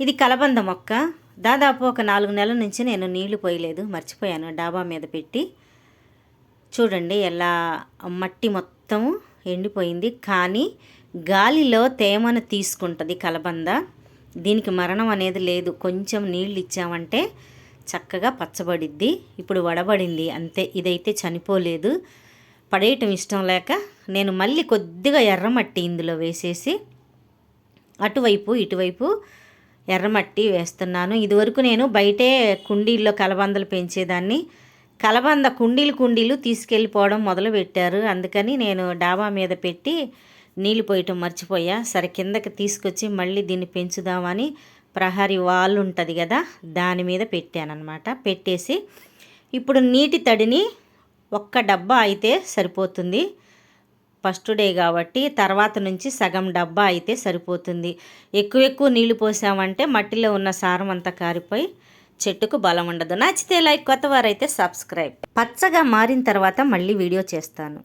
ఇది కలబంద మొక్క దాదాపు ఒక నాలుగు నెలల నుంచి నేను నీళ్ళు పోయలేదు మర్చిపోయాను. డాబా మీద పెట్టి చూడండి ఎలా మట్టి మొత్తం ఎండిపోయింది. కానీ గాలిలో తేమను తీసుకుంటుంది కలబంద. దీనికి మరణం అనేది లేదు. కొంచెం నీళ్ళు ఇచ్చామంటే చక్కగా పచ్చబడిద్ది. ఇప్పుడు వడబడింది. అంతే. ఇదైతే చనిపోలేదు. పడేయటం ఇష్టం లేక నేను మళ్ళీ కొద్దిగా ఎర్రమట్టి ఇందులో వేసేసి అటువైపు ఇటువైపు ఎర్రమట్టి వేస్తున్నాను. ఇదివరకు నేను బయటే కుండీల్లో కలబందలు పెంచేదాన్ని. కలబంద కుండీలు కుండీలు తీసుకెళ్ళిపోవడం మొదలు పెట్టారు అందుకని నేను డాబా మీద పెట్టి నీళ్ళు పోయటం మర్చిపోయా. సరే కిందకి తీసుకొచ్చి మళ్ళీ దీన్ని పెంచుదామని ప్రహరీ వాల్ ఉంటుంది కదా దాని మీద పెట్టానమాట పెట్టేసి ఇప్పుడు నీటి తడిని ఒక్క డబ్బా అయితే సరిపోతుంది. ఫస్ట్ డే కాబట్టి తర్వాత నుంచి సగం డబ్బా అయితే సరిపోతుంది. ఎక్కువ ఎక్కువ నీళ్ళు పోసామంటే మట్టిలో ఉన్న సారం అంతా కారిపోయి చెట్టుకు బలం ఉండదు. నచ్చితే లైక్ కొత్తవారైతే సబ్స్క్రైబ్. పచ్చగా మారిన తర్వాత మళ్ళీ వీడియో చేస్తాను.